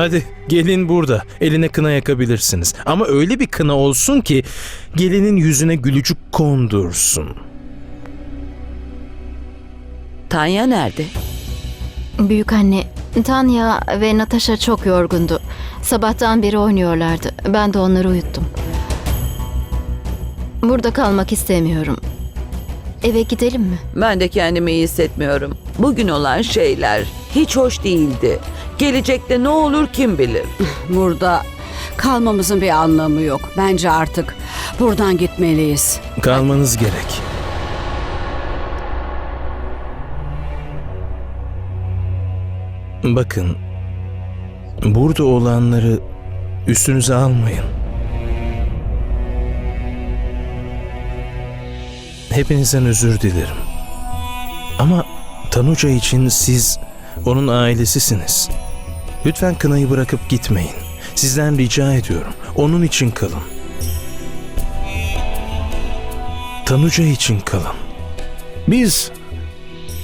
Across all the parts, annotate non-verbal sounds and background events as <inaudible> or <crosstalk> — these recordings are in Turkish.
Hadi gelin burada. Eline kına yakabilirsiniz. Ama öyle bir kına olsun ki gelinin yüzüne gülücük kondursun. Tanya nerede? Büyük anne, Tanya ve Natasha çok yorgundu. Sabahtan beri oynuyorlardı. Ben de onları uyuttum. Burada kalmak istemiyorum. Eve gidelim mi? Ben de kendimi iyi hissetmiyorum. Bugün olan şeyler hiç hoş değildi. Gelecekte ne olur kim bilir. <laughs> Burada kalmamızın bir anlamı yok. Bence artık buradan gitmeliyiz. Kalmanız gerek. Bakın, burada olanları üstünüze almayın. Hepinizden özür dilerim. Ama Tanuca için siz onun ailesisiniz. Lütfen kınayı bırakıp gitmeyin. Sizden rica ediyorum. Onun için kalın. Tanuca için kalın. Biz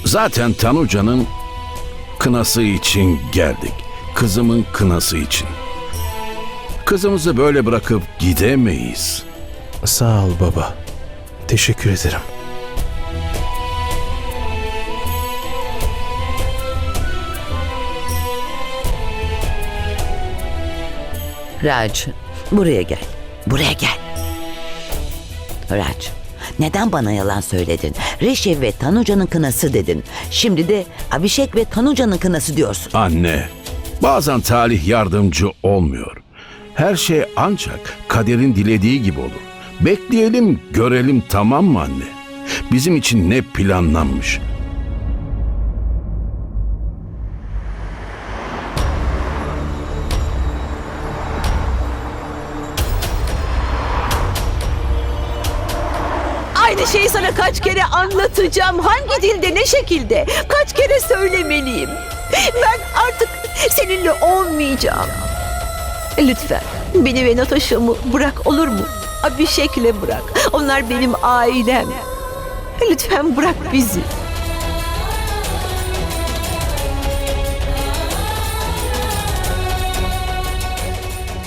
zaten Tanuca'nın kınası için geldik. Kızımın kınası için. Kızımızı böyle bırakıp gidemeyiz. Sağ ol baba. Teşekkür ederim. Raj, buraya gel. Buraya gel. Raj, neden bana yalan söyledin? Reşev ve Tanuca'nın kınası dedin. Şimdi de Abişek ve Tanuca'nın kınası diyorsun. Anne, bazen talih yardımcı olmuyor. Her şey ancak kaderin dilediği gibi olur. Bekleyelim, görelim tamam mı anne? Bizim için ne planlanmış? Aynı şeyi sana kaç kere anlatacağım. Hangi dilde, ne şekilde? Kaç kere söylemeliyim? Ben artık seninle olmayacağım. Lütfen beni ve Natasha'mı bırak olur mu? Abişek'le bırak. Onlar benim ailem. Lütfen bırak bizi.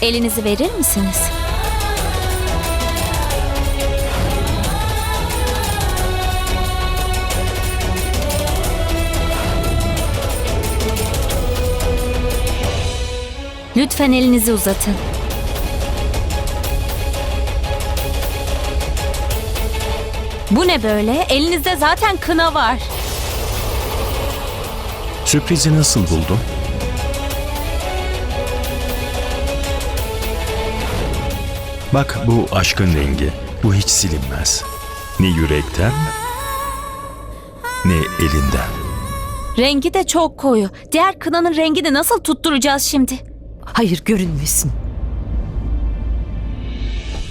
Elinizi verir misiniz? Lütfen elinizi uzatın. Bu ne böyle? Elinizde zaten kına var. Sürprizi nasıl buldun? Bak bu aşkın rengi. Bu hiç silinmez. Ne yürekten ne elinden. Rengi de çok koyu. Diğer kınanın rengini nasıl tutturacağız şimdi? Hayır görünmesin.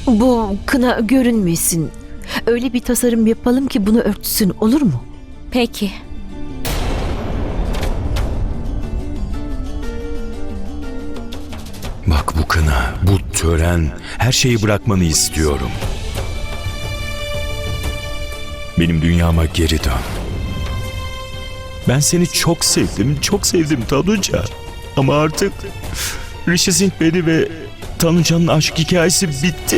Bu kına görünmesin. Öyle bir tasarım yapalım ki bunu örtsün olur mu? Peki. Bak bu kına, bu tören, her şeyi bırakmanı istiyorum. Benim dünyama geri dön. Ben seni çok sevdim, çok sevdim Tanuca. Ama artık Rishi Singh beni ve Tanuca'nın aşk hikayesi bitti.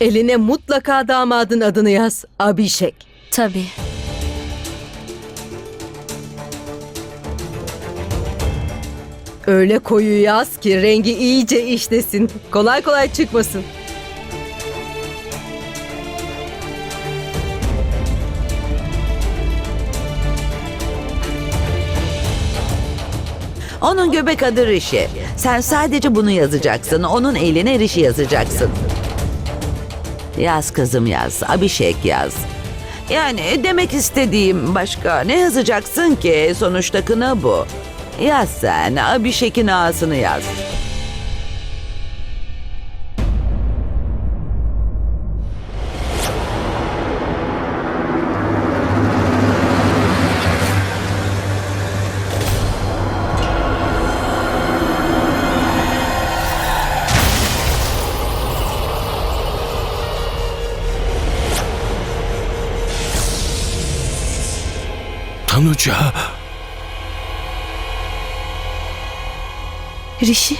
Eline mutlaka damadın adını yaz. Abişek. Tabii. Öyle koyu yaz ki rengi iyice işlesin. Kolay kolay çıkmasın. Onun göbek adı Rişi. Sen sadece bunu yazacaksın. Onun eline Rişi yazacaksın. Yaz kızım yaz. Abişek yaz. Yani demek istediğim başka ne yazacaksın ki? Sonuçta kına bu. Yaz sen. Abişek'in ağasını yaz. Tanuca. Rişi.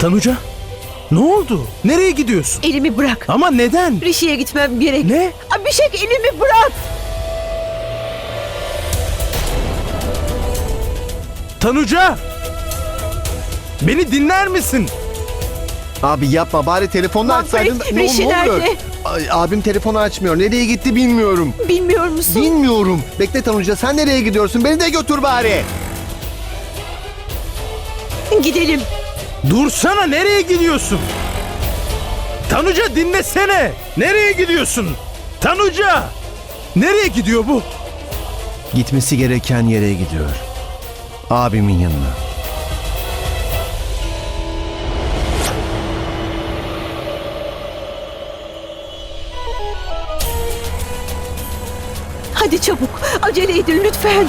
Tanuca, ne oldu? Nereye gidiyorsun? Elimi bırak. Ama neden? Rişi'ye gitmem gerek. Ne? Abişek elimi bırak. Tanuca! Beni dinler misin? Abi yapma bari telefonla Manfred, açsaydın. Ne, Rişi ne oluyor? nerede? Ay, abim telefonu açmıyor. Nereye gitti bilmiyorum. Bilmiyor musun? Bilmiyorum. Bekle Tanuca sen nereye gidiyorsun? Beni de götür bari. Gidelim. Dursana nereye gidiyorsun? Tanuca dinlesene. Nereye gidiyorsun? Tanuca! Nereye gidiyor bu? Gitmesi gereken yere gidiyor. Abimin yanına. Hadi çabuk. Acele edin lütfen.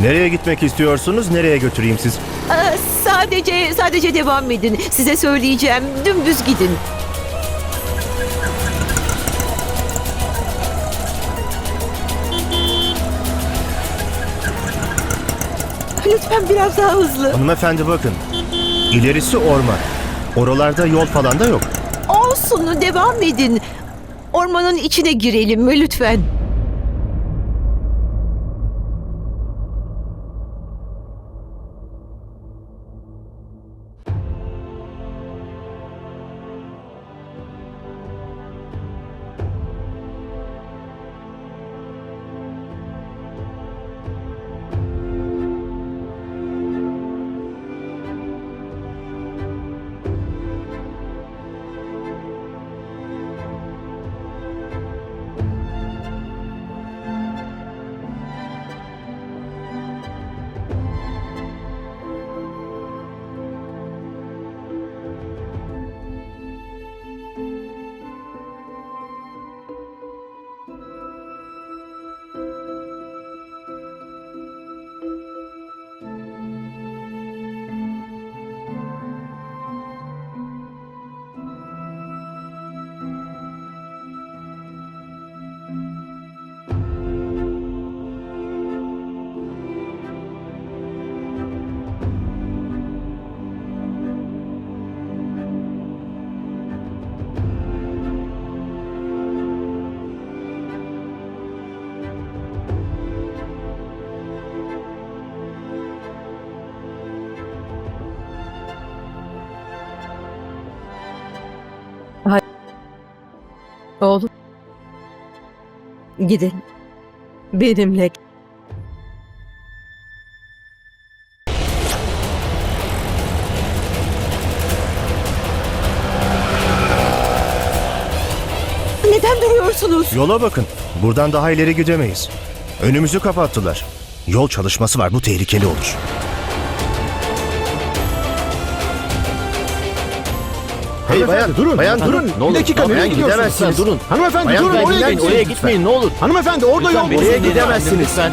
Nereye gitmek istiyorsunuz? Nereye götüreyim siz? Aa, sadece sadece devam edin. Size söyleyeceğim. Dümdüz gidin. Lütfen biraz daha hızlı. Hanımefendi bakın. İlerisi orman. Oralarda yol falan da yok. Olsun devam edin. Ormanın içine girelim lütfen. Oğlum. Gidin. Benimle. Neden duruyorsunuz? Yola bakın. Buradan daha ileri gidemeyiz. Önümüzü kapattılar. Yol çalışması var. Bu tehlikeli olur. Hey bayan durun. Bayan durun. Ne olur, Bir dakika nereye gidiyorsunuz? Durun. Hanımefendi durun oraya gitmeyin, gitmeyin. oraya gitmeyin, ne olur. Hanımefendi orada yol Oraya gidemezsiniz. Lütfen.